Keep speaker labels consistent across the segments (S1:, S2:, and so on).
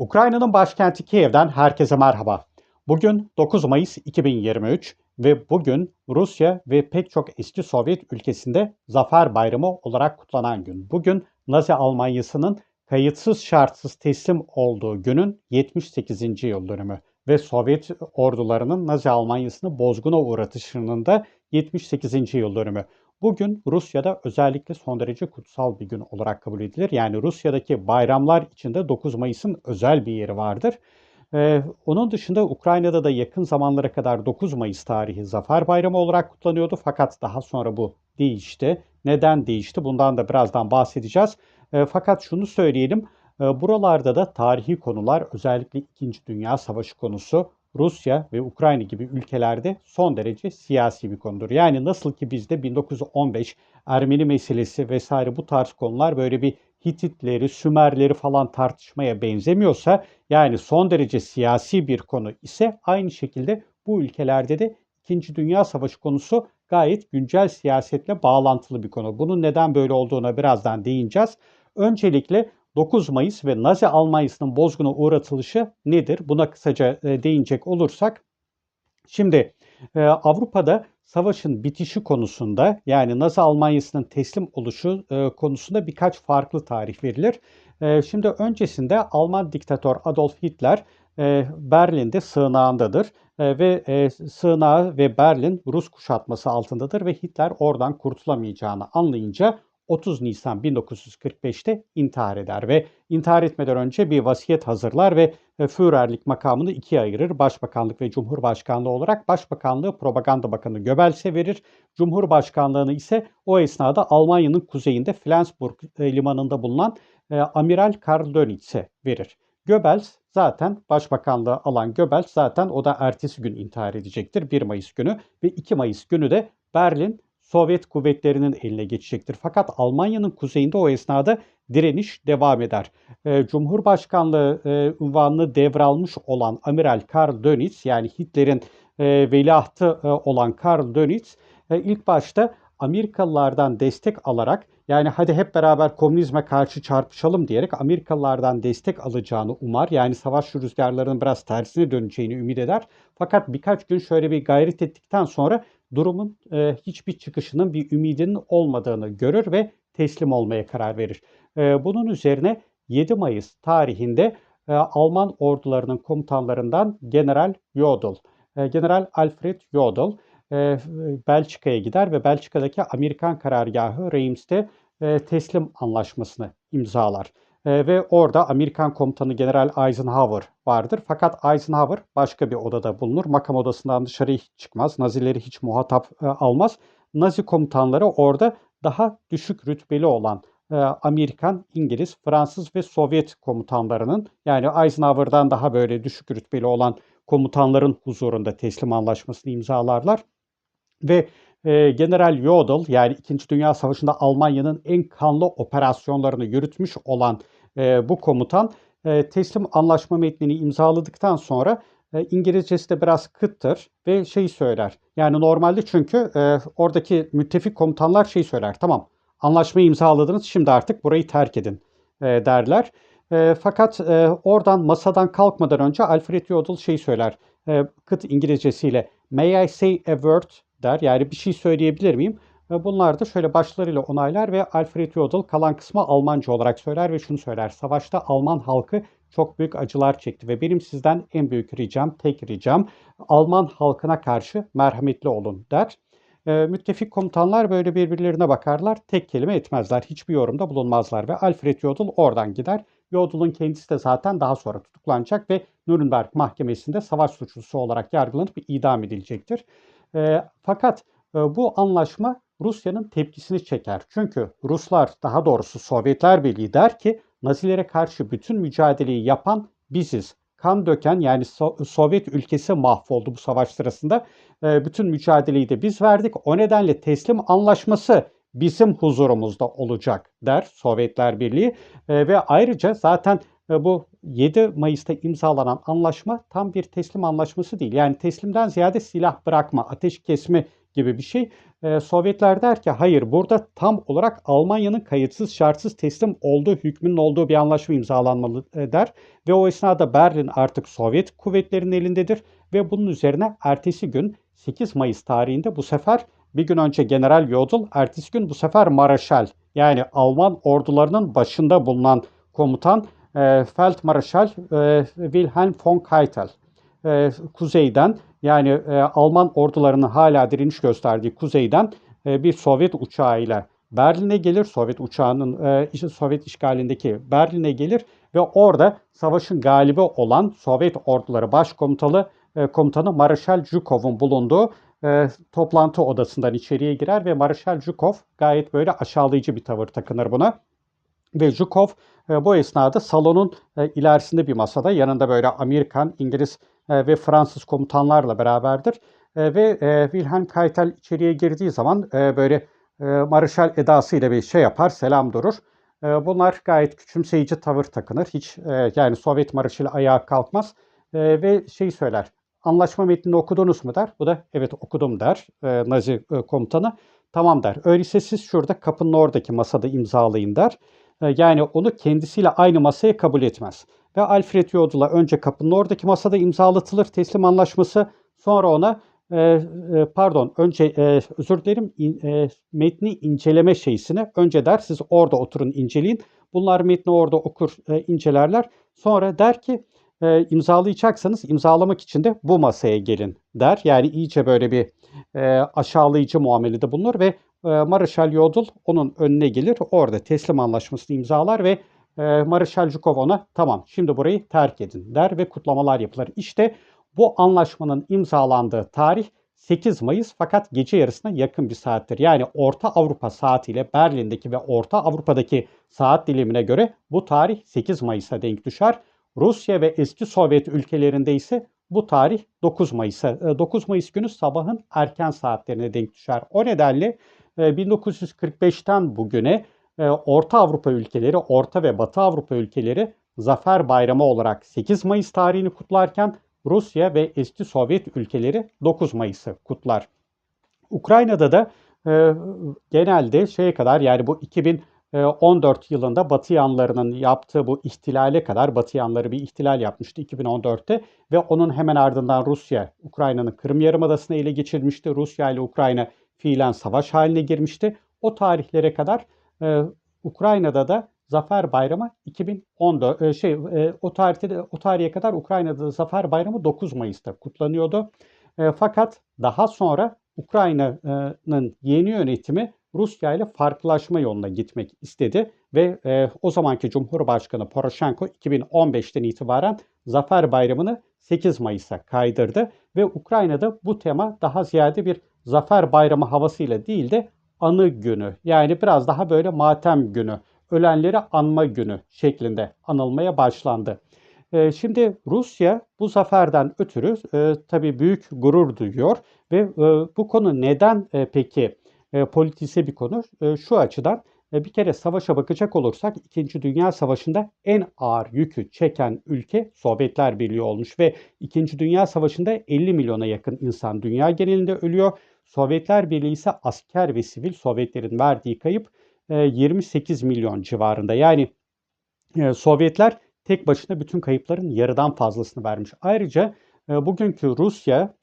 S1: Ukrayna'nın başkenti Kiev'den herkese merhaba. Bugün 9 Mayıs 2023 ve bugün Rusya ve pek çok eski Sovyet ülkesinde Zafer Bayramı olarak kutlanan gün. Bugün Nazi Almanyası'nın kayıtsız şartsız teslim olduğu günün 78. yıl dönümü ve Sovyet ordularının Nazi Almanyası'nı bozguna uğratışının da 78. yıl dönümü. Bugün Rusya'da özellikle son derece kutsal bir gün olarak kabul edilir. Yani Rusya'daki bayramlar içinde 9 Mayıs'ın özel bir yeri vardır. Ee, onun dışında Ukrayna'da da yakın zamanlara kadar 9 Mayıs tarihi Zafer Bayramı olarak kutlanıyordu. Fakat daha sonra bu değişti. Neden değişti? Bundan da birazdan bahsedeceğiz. Ee, fakat şunu söyleyelim. E, buralarda da tarihi konular özellikle 2. Dünya Savaşı konusu Rusya ve Ukrayna gibi ülkelerde son derece siyasi bir konudur. Yani nasıl ki bizde 1915 Ermeni meselesi vesaire bu tarz konular böyle bir Hititleri, Sümerleri falan tartışmaya benzemiyorsa yani son derece siyasi bir konu ise aynı şekilde bu ülkelerde de 2. Dünya Savaşı konusu gayet güncel siyasetle bağlantılı bir konu. Bunun neden böyle olduğuna birazdan değineceğiz. Öncelikle 9 Mayıs ve Nazi Almanyası'nın bozguna uğratılışı nedir? Buna kısaca e, değinecek olursak, şimdi e, Avrupa'da savaşın bitişi konusunda yani Nazi Almanyası'nın teslim oluşu e, konusunda birkaç farklı tarih verilir. Şimdi öncesinde Alman diktatör Adolf Hitler Berlin'de sığınağındadır ve sığınağı ve Berlin Rus kuşatması altındadır ve Hitler oradan kurtulamayacağını anlayınca 30 Nisan 1945'te intihar eder ve intihar etmeden önce bir vasiyet hazırlar ve e, Führerlik makamını ikiye ayırır. Başbakanlık ve Cumhurbaşkanlığı olarak Başbakanlığı Propaganda Bakanı Göbels'e verir. Cumhurbaşkanlığını ise o esnada Almanya'nın kuzeyinde Flensburg e, limanında bulunan e, Amiral Karl Dönitz'e verir. Göbels zaten başbakanlığı alan Göbels zaten o da ertesi gün intihar edecektir 1 Mayıs günü ve 2 Mayıs günü de Berlin Sovyet kuvvetlerinin eline geçecektir. Fakat Almanya'nın kuzeyinde o esnada direniş devam eder. E, Cumhurbaşkanlığı e, unvanını devralmış olan Amiral Karl Dönitz yani Hitler'in e, veliahtı e, olan Karl Dönitz e, ilk başta Amerikalılardan destek alarak yani hadi hep beraber komünizme karşı çarpışalım diyerek Amerikalılardan destek alacağını umar. Yani savaş rüzgarlarının biraz tersine döneceğini ümit eder. Fakat birkaç gün şöyle bir gayret ettikten sonra durumun e, hiçbir çıkışının bir ümidinin olmadığını görür ve teslim olmaya karar verir. E, bunun üzerine 7 Mayıs tarihinde e, Alman ordularının komutanlarından General Jodl, e, General Alfred Jodl Belçika'ya gider ve Belçika'daki Amerikan karargahı Reims'te e, teslim anlaşmasını imzalar. E, ve orada Amerikan komutanı General Eisenhower vardır. Fakat Eisenhower başka bir odada bulunur. Makam odasından dışarı hiç çıkmaz. Nazileri hiç muhatap e, almaz. Nazi komutanları orada daha düşük rütbeli olan e, Amerikan, İngiliz, Fransız ve Sovyet komutanlarının yani Eisenhower'dan daha böyle düşük rütbeli olan komutanların huzurunda teslim anlaşmasını imzalarlar. Ve e, General Jodl yani 2. Dünya Savaşı'nda Almanya'nın en kanlı operasyonlarını yürütmüş olan e, bu komutan e, teslim anlaşma metnini imzaladıktan sonra e, İngilizcesi de biraz kıttır ve şey söyler. Yani normalde çünkü e, oradaki müttefik komutanlar şey söyler. Tamam anlaşmayı imzaladınız şimdi artık burayı terk edin e, derler. E, fakat e, oradan masadan kalkmadan önce Alfred Jodl şey söyler. E, kıt İngilizcesiyle May I say a word der. Yani bir şey söyleyebilir miyim? Bunlar da şöyle başlarıyla onaylar ve Alfred Jodl kalan kısmı Almanca olarak söyler ve şunu söyler. Savaşta Alman halkı çok büyük acılar çekti ve benim sizden en büyük ricam, tek ricam Alman halkına karşı merhametli olun der. E, müttefik komutanlar böyle birbirlerine bakarlar, tek kelime etmezler, hiçbir yorumda bulunmazlar ve Alfred Jodl oradan gider. Jodl'un kendisi de zaten daha sonra tutuklanacak ve Nürnberg mahkemesinde savaş suçlusu olarak yargılanıp idam edilecektir. E, fakat e, bu anlaşma Rusya'nın tepkisini çeker. Çünkü Ruslar daha doğrusu Sovyetler Birliği der ki Nazilere karşı bütün mücadeleyi yapan biziz. Kan döken yani so- Sovyet ülkesi mahvoldu bu savaş sırasında. E, bütün mücadeleyi de biz verdik. O nedenle teslim anlaşması bizim huzurumuzda olacak der Sovyetler Birliği. E, ve ayrıca zaten e, bu 7 Mayıs'ta imzalanan anlaşma tam bir teslim anlaşması değil. Yani teslimden ziyade silah bırakma, ateş kesme gibi bir şey. Ee, Sovyetler der ki hayır burada tam olarak Almanya'nın kayıtsız şartsız teslim olduğu hükmünün olduğu bir anlaşma imzalanmalı e, der. Ve o esnada Berlin artık Sovyet kuvvetlerinin elindedir. Ve bunun üzerine ertesi gün 8 Mayıs tarihinde bu sefer bir gün önce General Jodl, ertesi gün bu sefer Maraşal yani Alman ordularının başında bulunan komutan e, Feldmarschall e, Wilhelm von Keitel e, kuzeyden yani e, Alman ordularının hala direniş gösterdiği kuzeyden bir Sovyet uçağıyla Berlin'e gelir. Sovyet uçağının Sovyet işgalindeki Berlin'e gelir ve orada savaşın galibi olan Sovyet orduları başkomutanı e, komutanı Marshal Zhukov'un bulunduğu toplantı odasından içeriye girer ve Marshal Zhukov gayet böyle aşağılayıcı bir tavır takınır buna. Ve Zhukov e, bu esnada salonun e, ilerisinde bir masada yanında böyle Amerikan, İngiliz e, ve Fransız komutanlarla beraberdir. Ve Wilhelm Keitel içeriye girdiği zaman böyle marşal edasıyla bir şey yapar, selam durur. Bunlar gayet küçümseyici tavır takınır. Hiç yani Sovyet marşali ayağa kalkmaz ve şey söyler. Anlaşma metnini okudunuz mu der. Bu da evet okudum der Nazi komutanı. Tamam der. Öyleyse siz şurada kapının oradaki masada imzalayın der. E, yani onu kendisiyle aynı masaya kabul etmez. Ve Alfred Yodel'a önce kapının oradaki masada imzalatılır teslim anlaşması. Sonra ona e, e, pardon önce e, özür dilerim in, e, metni inceleme şeysini önce der siz orada oturun inceleyin. Bunlar metni orada okur e, incelerler. Sonra der ki e, imzalayacaksanız imzalamak için de bu masaya gelin der. Yani iyice böyle bir e, aşağılayıcı muamelede bulunur ve e, Marshal Yodel onun önüne gelir. Orada teslim anlaşmasını imzalar ve e, Marshal Zhukov ona tamam şimdi burayı terk edin der ve kutlamalar yapılır. İşte bu anlaşmanın imzalandığı tarih 8 Mayıs fakat gece yarısına yakın bir saattir. Yani Orta Avrupa saatiyle Berlin'deki ve Orta Avrupa'daki saat dilimine göre bu tarih 8 Mayıs'a denk düşer. Rusya ve eski Sovyet ülkelerinde ise bu tarih 9 Mayıs'a 9 Mayıs günü sabahın erken saatlerine denk düşer. O nedenle 1945'ten bugüne Orta Avrupa ülkeleri, Orta ve Batı Avrupa ülkeleri Zafer Bayramı olarak 8 Mayıs tarihini kutlarken Rusya ve eski Sovyet ülkeleri 9 Mayıs'ı kutlar. Ukrayna'da da e, genelde şeye kadar yani bu 2014 yılında Batı yanlarının yaptığı bu ihtilale kadar Batı yanları bir ihtilal yapmıştı 2014'te ve onun hemen ardından Rusya Ukrayna'nın Kırım Yarımadası'nı ele geçirmişti. Rusya ile Ukrayna fiilen savaş haline girmişti. O tarihlere kadar e, Ukrayna'da da Zafer Bayramı 2014 e, şey e, o tarihte o tarihe kadar Ukrayna'da da Zafer Bayramı 9 Mayıs'ta kutlanıyordu. E, fakat daha sonra Ukrayna'nın yeni yönetimi Rusya ile farklılaşma yoluna gitmek istedi ve e, o zamanki Cumhurbaşkanı Poroshenko 2015'ten itibaren Zafer Bayramı'nı 8 Mayıs'a kaydırdı ve Ukrayna'da bu tema daha ziyade bir Zafer Bayramı havasıyla değil de anı günü yani biraz daha böyle matem günü, ölenleri anma günü şeklinde anılmaya başlandı. E, şimdi Rusya bu zaferden ötürü e, tabii büyük gurur duyuyor ve e, bu konu neden e, peki e, politize bir konu? E, şu açıdan e, bir kere savaşa bakacak olursak 2. Dünya Savaşı'nda en ağır yükü çeken ülke Sovyetler Birliği olmuş ve 2. Dünya Savaşı'nda 50 milyona yakın insan dünya genelinde ölüyor. Sovyetler Birliği ise asker ve sivil Sovyetlerin verdiği kayıp 28 milyon civarında. Yani Sovyetler tek başına bütün kayıpların yarıdan fazlasını vermiş. Ayrıca bugünkü Rusya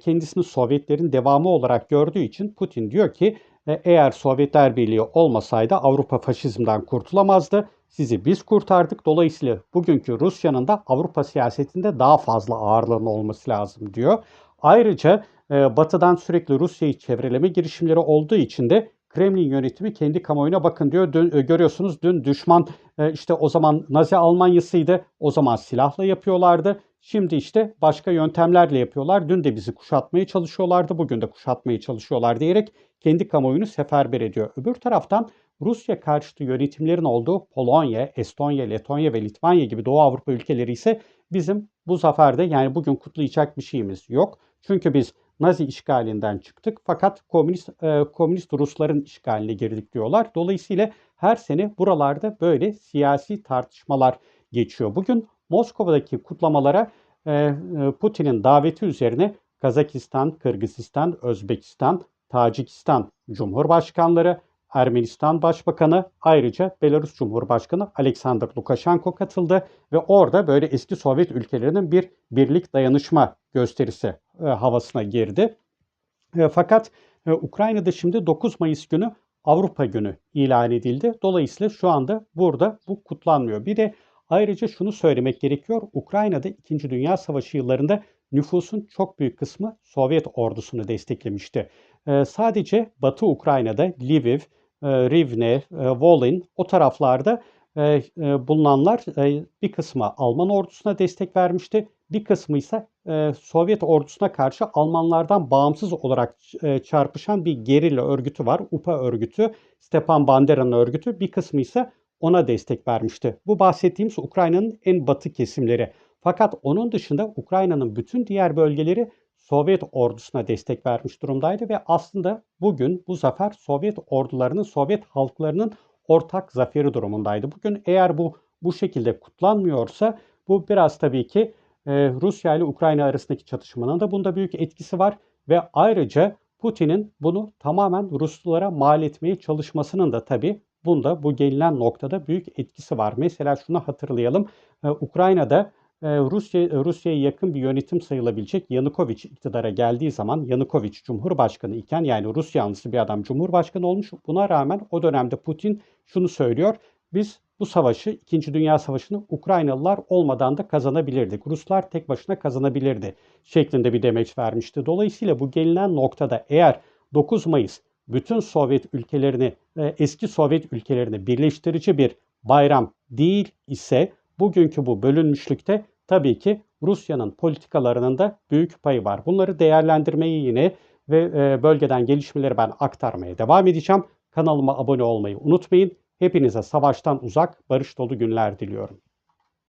S1: kendisini Sovyetlerin devamı olarak gördüğü için Putin diyor ki eğer Sovyetler Birliği olmasaydı Avrupa faşizmden kurtulamazdı. Sizi biz kurtardık. Dolayısıyla bugünkü Rusya'nın da Avrupa siyasetinde daha fazla ağırlığının olması lazım diyor. Ayrıca Batı'dan sürekli Rusya'yı çevreleme girişimleri olduğu için de Kremlin yönetimi kendi kamuoyuna bakın diyor. Dün, e, görüyorsunuz dün düşman e, işte o zaman Nazi Almanya'sıydı. O zaman silahla yapıyorlardı. Şimdi işte başka yöntemlerle yapıyorlar. Dün de bizi kuşatmaya çalışıyorlardı. Bugün de kuşatmaya çalışıyorlar diyerek kendi kamuoyunu seferber ediyor. Öbür taraftan Rusya karşıtı yönetimlerin olduğu Polonya, Estonya, Letonya ve Litvanya gibi Doğu Avrupa ülkeleri ise bizim bu zaferde yani bugün kutlayacak bir şeyimiz yok. Çünkü biz Nazi işgalinden çıktık fakat komünist e, komünist Rusların işgaline girdik diyorlar. Dolayısıyla her sene buralarda böyle siyasi tartışmalar geçiyor. Bugün Moskova'daki kutlamalara e, e, Putin'in daveti üzerine Kazakistan, Kırgızistan, Özbekistan, Tacikistan Cumhurbaşkanları, Ermenistan Başbakanı, ayrıca Belarus Cumhurbaşkanı Alexander Lukashenko katıldı ve orada böyle eski Sovyet ülkelerinin bir birlik dayanışma gösterisi e, havasına girdi. E, fakat e, Ukrayna'da şimdi 9 Mayıs günü Avrupa Günü ilan edildi. Dolayısıyla şu anda burada bu kutlanmıyor. Bir de ayrıca şunu söylemek gerekiyor. Ukrayna'da 2. Dünya Savaşı yıllarında nüfusun çok büyük kısmı Sovyet ordusunu desteklemişti. Sadece Batı Ukrayna'da Lviv, Rivne, Volyn o taraflarda bulunanlar e, bir kısmı Alman ordusuna destek vermişti. Bir kısmı ise e, Sovyet ordusuna karşı Almanlardan bağımsız olarak e, çarpışan bir gerilla örgütü var. UPA örgütü, Stepan Bandera'nın örgütü. Bir kısmı ise ona destek vermişti. Bu bahsettiğimiz Ukrayna'nın en batı kesimleri. Fakat onun dışında Ukrayna'nın bütün diğer bölgeleri Sovyet ordusuna destek vermiş durumdaydı ve aslında bugün bu zafer Sovyet ordularının, Sovyet halklarının ortak zaferi durumundaydı. Bugün eğer bu bu şekilde kutlanmıyorsa bu biraz tabii ki e, Rusya ile Ukrayna arasındaki çatışmanın da bunda büyük etkisi var ve ayrıca Putin'in bunu tamamen Ruslulara mal etmeye çalışmasının da tabii bunda bu gelinen noktada büyük etkisi var. Mesela şunu hatırlayalım. E, Ukrayna'da Rusya Rusya'ya yakın bir yönetim sayılabilecek Yanukovych iktidara geldiği zaman Yanukovych Cumhurbaşkanı iken yani Rus yanlısı bir adam Cumhurbaşkanı olmuş. Buna rağmen o dönemde Putin şunu söylüyor. Biz bu savaşı, 2. Dünya Savaşı'nı Ukraynalılar olmadan da kazanabilirdik. Ruslar tek başına kazanabilirdi şeklinde bir demeç vermişti. Dolayısıyla bu gelinen noktada eğer 9 Mayıs bütün Sovyet ülkelerini, e, eski Sovyet ülkelerini birleştirici bir bayram değil ise bugünkü bu bölünmüşlükte tabii ki Rusya'nın politikalarının da büyük payı var. Bunları değerlendirmeyi yine ve e, bölgeden gelişmeleri ben aktarmaya devam edeceğim. Kanalıma abone olmayı unutmayın. Hepinize savaştan uzak, barış dolu günler diliyorum.